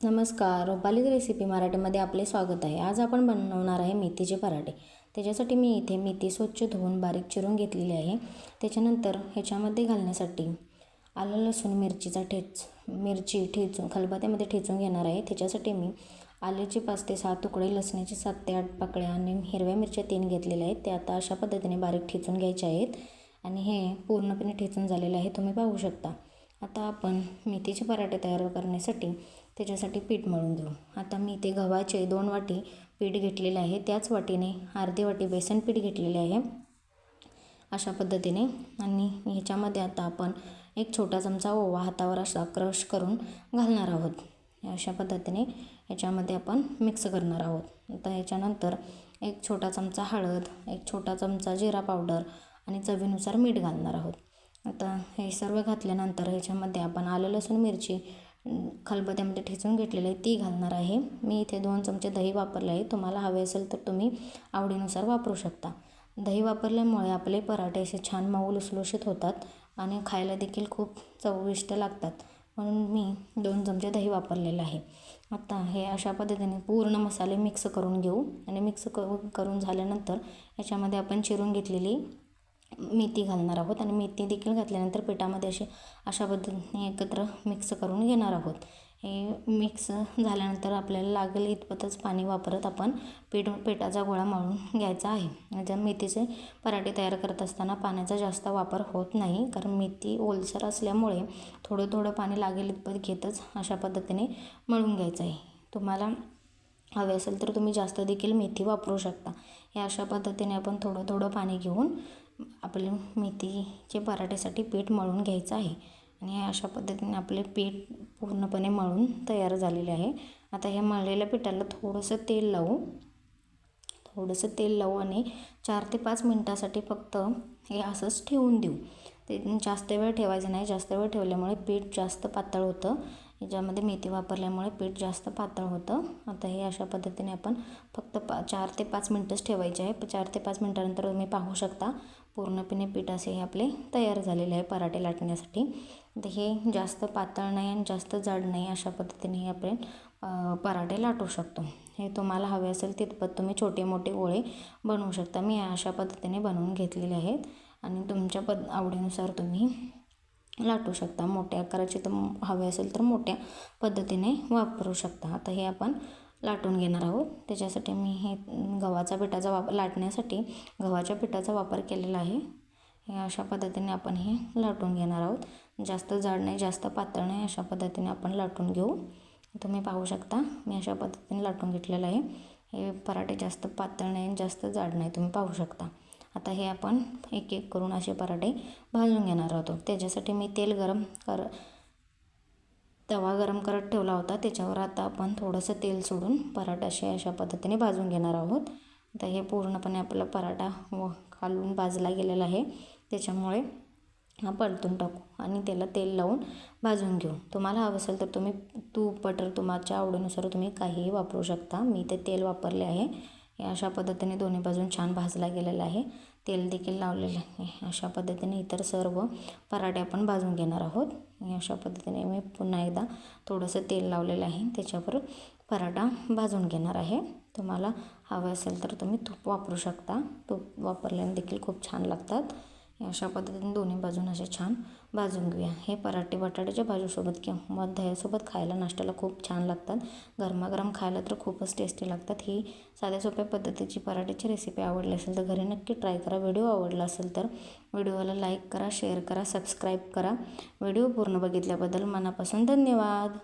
नमस्कार. रुपालीच रेसिपी मराठीमध्ये आपले स्वागत आहे. आज आपण बनवणार आहे मेथीचे पराठे. त्याच्यासाठी मी इथे मेथी स्वच्छ धुवून बारीक चिरून घेतलेली आहे. त्याच्यानंतर ह्याच्यामध्ये घालण्यासाठी आलं लसूण मिरचीचा ठेच मिरची ठेचून खलबत्यामध्ये ठेचून घेणार आहे. त्याच्यासाठी मी आल्याचे पाच ते सहा तुकडे लसणाचे सात ते आठ पाकळ्या आणि हिरव्या मिरच्या तीन घेतलेल्या आहेत. त्या आता अशा पद्धतीने बारीक ठेचून घ्यायच्या आहेत. आणि हे पूर्णपणे ठेचून झालेलं आहे. तुम्ही पाहू शकता. आता आपण मेथीचे पराठे तयार करण्यासाठी त्याच्यासाठी पीठ मळून घेऊ. आता मी इथे गव्हाचे दोन वाटी पीठ घेतलेले आहे. त्याच वाटीने अर्धी वाटी बेसन पीठ घेतलेले आहे. अशा पद्धतीने. आणि ह्याच्यामध्ये आता आपण एक छोटा चमचा ओवा हातावर असा क्रश करून घालणार आहोत. अशा पद्धतीने ह्याच्यामध्ये आपण मिक्स करणार आहोत. आता ह्याच्यानंतर एक छोटा चमचा हळद एक छोटा चमचा जिरा पावडर आणि चवीनुसार मीठ घालणार आहोत. आता हे सर्व घातल्यानंतर ह्याच्यामध्ये आपण आलं लसूण मिरची खलबत्त्यामध्ये ठेचून घेतलेली आहे ती घालणार आहे. मी इथे दोन चमचे दही वापरले आहे. तुम्हाला हवे असेल तर तुम्ही आवडीनुसार वापरू शकता. दही वापरल्यामुळे आपले पराठे असे छान मऊ लुसलुशीत होतात आणि खायला देखील खूप चविष्ट लागतात. म्हणून मी दोन चमचे दही वापरलेलं आहे. आता हे अशा पद्धतीने पूर्ण मसाले मिक्स करून घेऊ. आणि मिक्स करून झाल्यानंतर याच्यामध्ये आपण चिरून घेतलेली मेथी घालणार आहोत आणि मेथी देखील घातल्यानंतर पिठामध्ये असे अशा पद्धतीने एकत्र मिक्स करून घेणार आहोत. हे मिक्स झाल्यानंतर आपल्याला लागेल इतपतच पाणी वापरत आपण पीठ पिठाचा गोळा मळून घ्यायचा आहे. म्हणजे मेथीचे पराठे तयार करत असताना पाण्याचा जास्त वापर होत नाही कारण मेथी ओलसर असल्यामुळे थोडं थोडं पाणी लागेल इतपत घेतच अशा पद्धतीने मळून घ्यायचं आहे. तुम्हाला हवे असेल तर तुम्ही जास्त देखील मेथी वापरू शकता. हे अशा पद्धतीने आपण थोडं थोडं पाणी घेऊन आपले मेथीचे पराठेसाठी पीठ मळून घ्यायचं आहे. आणि अशा पद्धतीने आपले पीठ पूर्णपणे मळून तयार झालेले आहे. आता ह्या मळलेल्या पिठाला थोडंसं तेल लावू. थोडंसं तेल लावू आणि चार ते पाच मिनटासाठी फक्त हे असंच ठेवून देऊ. ते जास्त वेळ ठेवायचं नाही. जास्त वेळ ठेवल्यामुळे पीठ जास्त पातळ होतं. याच्यामध्ये मेथी वापरल्यामुळे पीठ जास्त पातळ होतं. आता हे अशा पद्धतीने आपण फक्त पा चार ते पाच मिनटंच ठेवायचे आहे. चार ते पाच मिनटानंतर तुम्ही पाहू शकता. पूर्णपणे पीठ असे हे आपले तयार झालेले आहे पराठे लाटण्यासाठी. तर हे जास्त पातळ नाही आणि जास्त जाड नाही अशा पद्धतीने हे आपण पराठे लाटू शकतो. हे तुम्हाला हवे असेल तितपत तुम्ही छोटे मोठे गोळे बनवू शकता. मी अशा पद्धतीने बनवून घेतलेले आहेत आणि तुमच्या पद आवडीनुसार तुम्ही लाटू शकता. मोठ्या आकाराचे तर हवे असेल तर मोठ्या पद्धतीने वापरू शकता. आता हे आपण लाटून घेणार आहोत. त्याच्यासाठी मी हे गव्हाचा पिठाचा वापर लाटण्यासाठी गव्हाच्या पिठाचा वापर केलेला आहे. हे अशा पद्धतीने आपण हे लाटून घेणार आहोत. जास्त जाड नाही जास्त पातळ नाही अशा पद्धतीने आपण लाटून घेऊ. तुम्ही पाहू शकता मी अशा पद्धतीने लाटून घेतलेलं आहे. हे पराठे जास्त पातळ नाही जास्त जाड नाही तुम्ही पाहू शकता. आता हे आपण एक एक करून असे पराठे भाजून घेणार आहोत. त्याच्यासाठी मी तेल गरम कर तवा गरम करत ठेवला होता. त्याच्यावर आता आपण थोडंसं तेल सोडून पराठा असे अशा पद्धतीने भाजून घेणार आहोत. आता हे पूर्णपणे आपला पराठा व खालून भाजला गेलेला आहे. त्याच्यामुळे हा परतून टाकू आणि त्याला तेल लावून भाजून घेऊ. तुम्हाला हवं असेल तर तुम्ही तूप बटर तुमच्या आवडीनुसार तुम्ही काहीही वापरू शकता. मी ते तेल वापरले आहे. अशा पद्धतीने दोन्ही बाजून छान भाजला गेलेला आहे. तेल देखील लावलेलं आहे. अशा पद्धतीने इतर सर्व पराठे आपण भाजून घेणार आहोत. अशा पद्धतीने मी पुन्हा एकदा थोडंसं तेल लावलेलं आहे. त्याच्यावर पराठा भाजून घेणार आहे. तुम्हाला हवं असेल तर तुम्ही तूप वापरू शकता. तूप वापरल्याने देखील खूप छान लागतात. अशा पद्धतीने दोन्ही बाजून असे छान भाजून घेऊया. हे पराठे बटाट्याच्या भाजीसोबत किंवा दह्यासोबत खायला नाश्त्याला खूप छान लागतात. गरमागरम खायला तर खूपच टेस्टी लागतात. ही साध्या सोप्या पद्धतीची पराठ्याची रेसिपी आवडली असेल तर घरी नक्की ट्राय करा. व्हिडिओ आवडला असेल तर व्हिडिओला लाईक करा शेअर करा सबस्क्राईब करा. व्हिडिओ पूर्ण बघितल्याबद्दल मनापासून धन्यवाद.